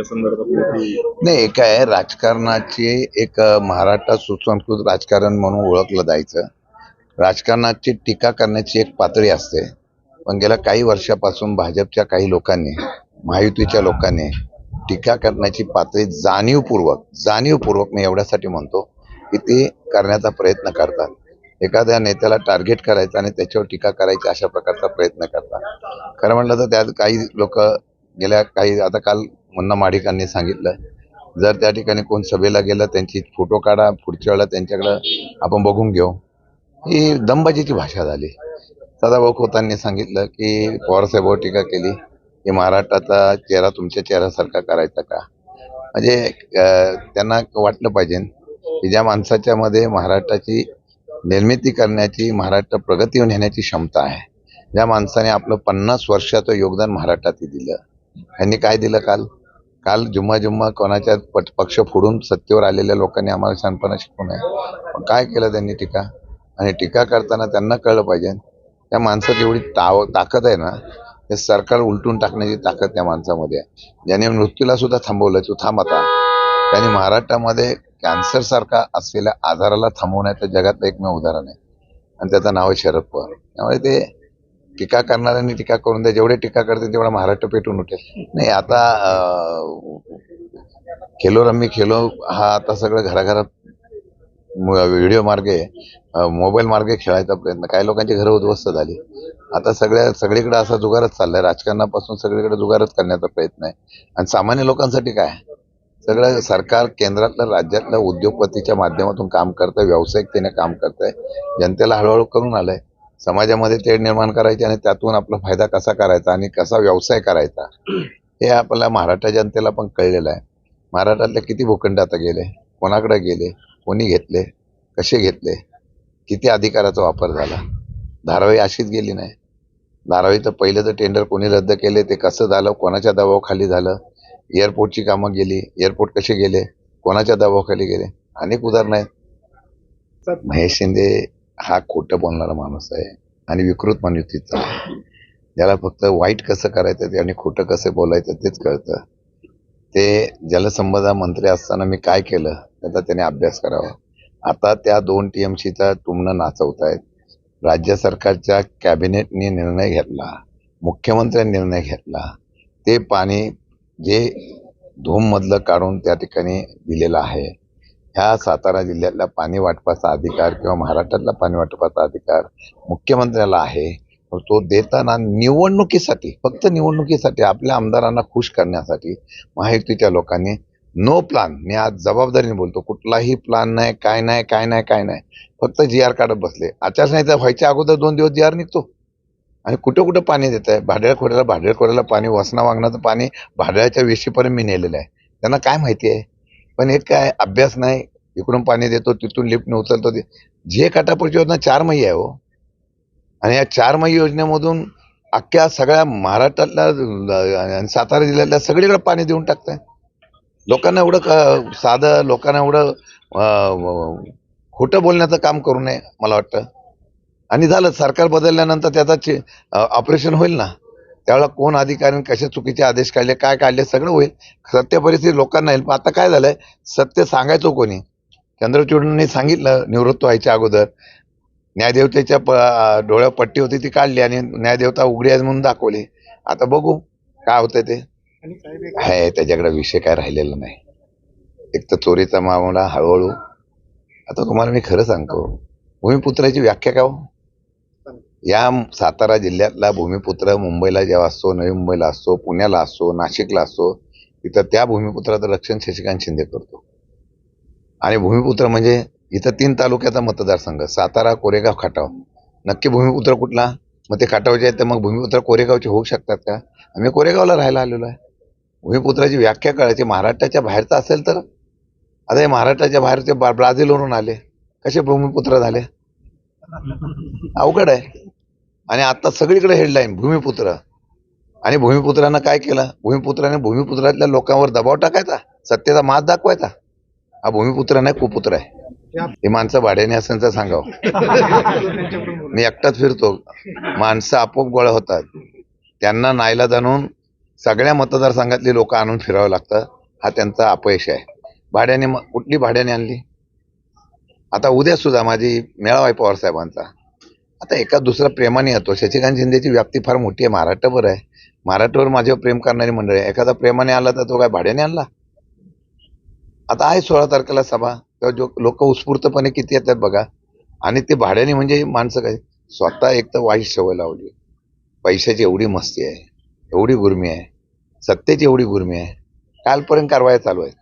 संदर्भात मोठी नाही एक आहे राजकारणाची एक अ, महाराष्ट्रात सुसंस्कृत राजकारण म्हणून ओळखलं जायचं. राजकारणाची टीका करण्याची एक पातळी असते. पण गेल्या काही वर्षापासून भाजपच्या काही लोकांनी महायुतीच्या लोकांनी टीका करण्याची पातळी जाणीवपूर्वक जाणीवपूर्वक मी एवढ्यासाठी म्हणतो की ते करण्याचा प्रयत्न करतात. एखाद्या नेत्याला टार्गेट करायचं आणि त्याच्यावर टीका करायची अशा प्रकारचा प्रयत्न करतात. खरं म्हटलं तर त्यात काही लोक गेल्या काही आता काल मुन्ना माडिकांनी सांगितलं. जर त्या ठिकाणी कोण सभेला गेलं त्यांची फोटो काढा पुढच्या वेळेला त्यांच्याकडं आपण बघून घेऊ. ही दमबाजीची भाषा झाली. सदाभाऊ खोतांनी सांगितलं की पवारसाहेबावर हो टीका केली की महाराष्ट्राचा चेहरा तुमच्या चेहऱ्यासारखा करायचा का? म्हणजे त्यांना वाटलं पाहिजे. की ज्या माणसाच्या मध्ये महाराष्ट्राची निर्मिती करण्याची महाराष्ट्र प्रगती नेण्याची क्षमता आहे. ज्या माणसाने आपलं पन्नास वर्षाचं योगदान महाराष्ट्रात दिलं. यांनी काय दिलं काल? काल जुम्मा जुम्मा कोणाच्या पट- पक्ष फोडून सत्तेवर आलेल्या लोकांनी आम्हाला शानपणा शिकवू नये काय केलं त्यांनी टीका? आणि टीका करताना त्यांना कळलं पाहिजे. त्या माणसात एवढी ताव ताकद आहे ना ते सरकार उलटून टाकण्याची ताकद त्या माणसामध्ये आहे. ज्याने मृत्यूला सुद्धा थांबवलं तू थांब आता. त्यांनी महाराष्ट्रामध्ये कॅन्सर सारखा असलेल्या आजाराला थांबवण्याचं जगातलं एकमेव उदाहरण आहे. आणि त्याचं नाव आहे शरद पवार. त्यामुळे ते टीका करणाऱ्यांनी टीका करून द्या. जेवढे टीका करतील तेवढा महाराष्ट्र पेटून उठेल. नाही आता खेलो रम्मी खेलो हा आता सगळं घराघरात व्हिडिओ मार्गे मोबाईल मार्गे खेळायचा प्रयत्न. काही लोकांची घरं उद्ध्वस्त झाली. आता सगळ्या सगळीकडे असा जुगारच चाललाय. राजकारणापासून सगळीकडे जुगारच करण्याचा प्रयत्न आहे. आणि सामान्य लोकांसाठी काय सगळं सरकार केंद्रातलं राज्यातलं उद्योगपतीच्या माध्यमातून काम करतंय व्यावसायिकतेने काम करतंय. जनतेला हळूहळू करून आलंय. समाजामध्ये तेढ निर्माण करायची आणि त्यातून आपला फायदा कसा करायचा आणि कसा व्यवसाय करायचा हे आपल्याला महाराष्ट्र जनतेला पण कळलेलं आहे. महाराष्ट्रातले किती भूखंड आता गेले कोणाकडे गेले कोणी घेतले कसे घेतले किती अधिकाराचा वापर झाला. धारावी अशीच गेली नाही. धारावीचं पहिलं तर टेंडर कोणी रद्द केले ते कसं झालं कोणाच्या दबावाखाली झालं एअरपोर्टची कामं गेली एअरपोर्ट कसे गेले कोणाच्या दबावाखाली गेले अनेक उदाहरणं आहेत. महेश शिंदे हा खोटं बोलणारा माणूस आहे आणि विकृत मानुतीचा आहे. ज्याला फक्त वाईट कसं करायचं ते आणि खोटं कसं बोलायचं तेच कळतं. ते जलसंपदा मंत्री असताना मी काय केलं त्याचा त्याने अभ्यास करावा. आता त्या दोन टी एम सीचा टुमणं नाचवतायत. राज्य सरकारच्या कॅबिनेटने निर्णय घेतला मुख्यमंत्र्यांनी निर्णय घेतला. ते पाणी जे धूममधलं काढून त्या ठिकाणी दिलेलं आहे. ह्या सातारा जिल्ह्यातला पाणी वाटपाचा अधिकार किंवा महाराष्ट्रातला पाणी वाटपाचा अधिकार मुख्यमंत्र्याला आहे. तो देताना निवडणुकीसाठी फक्त निवडणुकीसाठी आपल्या आमदारांना खुश करण्यासाठी महायुतीच्या लोकांनी नो प्लान मी आज जबाबदारीने बोलतो कुठलाही प्लान नाही काय नाही काय नाही काय नाही. फक्त जी आर काढत बसले. आचारसंहिता व्हायच्या अगोदर दोन दिवस जी आर निघतो. आणि कुठं कुठं पाणी देत आहे? भाडळ खोऱ्याला खोऱ्याला पाणी वसना वागण्याचं पाणी भाडळाच्या वेशीपर्यंत मी नेलेलं आहे. त्यांना काय माहिती आहे? पण एक काय अभ्यास नाही. इकडून पाणी देतो तिथून लिफ्टने उचलतो. ते जे काटापूरची योजना चार मही आहे हो. आणि या चार मही योजनेमधून अख्ख्या सगळ्या महाराष्ट्रातल्या आणि सातारा जिल्ह्यातल्या सगळीकडे पाणी देऊन टाकताय. लोकांना एवढं क- साधं लोकांना एवढं खोटं बोलण्याचं काम करू नये मला वाटतं. आणि झालं सरकार बदलल्यानंतर त्याचा ऑपरेशन होईल ना? त्यावेळेला कोण अधिकारी कसे चुकीचे आदेश काढले काय काढले सगळं होईल. सत्य परिस्थिती लोकांना येईल. पण आता काय झालंय? सत्य सांगायचो कोणी? चंद्रचूडनी सांगितलं निवृत्त व्हायच्या अगोदर. न्यायदेवतेच्या प अं, डोळ्यावर पट्टी होती ती काढली आणि न्यायदेवता उघडी आहे म्हणून दाखवली. आता बघू काय होतंय ते. आहे त्याच्याकडे विषय काय राहिलेला नाही. एक तर चोरीचा मामला हळूहळू. आता तुम्हाला मी खरं सांगतो. भूमिपुत्राची व्याख्या काय हो? या सातारा जिल्ह्यातला भूमिपुत्र मुंबईला जेव्हा असतो नवी मुंबईला असतो पुण्याला असतो नाशिकला असतो तिथं त्या भूमिपुत्राचं रक्षण शशिकांत शिंदे करतो. आणि भूमिपुत्र म्हणजे इथं तीन तालुक्याचा मतदारसंघ सातारा कोरेगाव खाटाव. नक्की भूमिपुत्र कुठला? मग ते खाटावचे आहेत तर मग भूमिपुत्र कोरेगावचे होऊ शकतात का? आम्ही कोरेगावला राहायला आलेलो आहे. भूमिपुत्राची व्याख्या करायची महाराष्ट्राच्या बाहेरचा असेल तर? आता हे महाराष्ट्राच्या बाहेरचे ब्राझीलवरून आले. कसे भूमिपुत्र झाले? अवघड आहे. आणि आता सगळीकडे हेडलाईन भूमिपुत्र. आणि भूमिपुत्रानं काय केलं? भूमिपुत्राने भूमिपुत्रातल्या लोकांवर दबाव टाकायचा? सत्तेचा मात दाखवायचा? हा भूमिपुत्र नाही कुपुत्र आहे. हे माणसं भाड्याने असं सांगावं. मी एकटाच फिरतो. माणसं आपोआप गोळा होतात. त्यांना नायला जाणून सगळ्या मतदारसंघातली लोक आणून फिरावं लागतं. हा त्यांचा अपयश आहे. भाड्याने कुठली भाड्याने आणली? आता उद्या सुद्धा माझी मेळावा आहे पवारसाहेबांचा आता एका दुसरा प्रेमाने येतो. शशिकांत शिंदेची व्याप्ती फार मोठी आहे. महाराष्ट्रभर आहे. महाराष्ट्रवर माझ्यावर प्रेम करणारी मंडळी आहे. एखादा प्रेमाने आला तर तो काय भाड्याने आणला? आता आहे सोळा तारखेला सभा. तेव्हा जो लोक उत्स्फूर्तपणे किती येतात बघा. आणि ते भाड्याने म्हणजे माणसं काय? स्वतः एक तर वाईट सवय लावली. पैशाची एवढी मस्ती आहे. एवढी गुरमी आहे. सत्तेची एवढी गुरमी आहे. कालपर्यंत कारवाया चालू आहेत.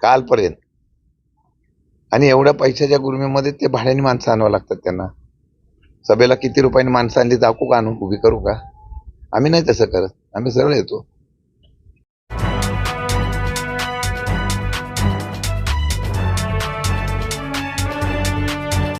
कालपर्यंत. आणि एवढ्या पैशाच्या गुरमीमध्ये ते भाड्याने माणसं आणावं लागतात त्यांना. सभेला किती रुपयाने माणसं आणली दाखवू का आणून? उभी करू का? आम्ही नाही तसं करत. आम्ही सरळ येतो.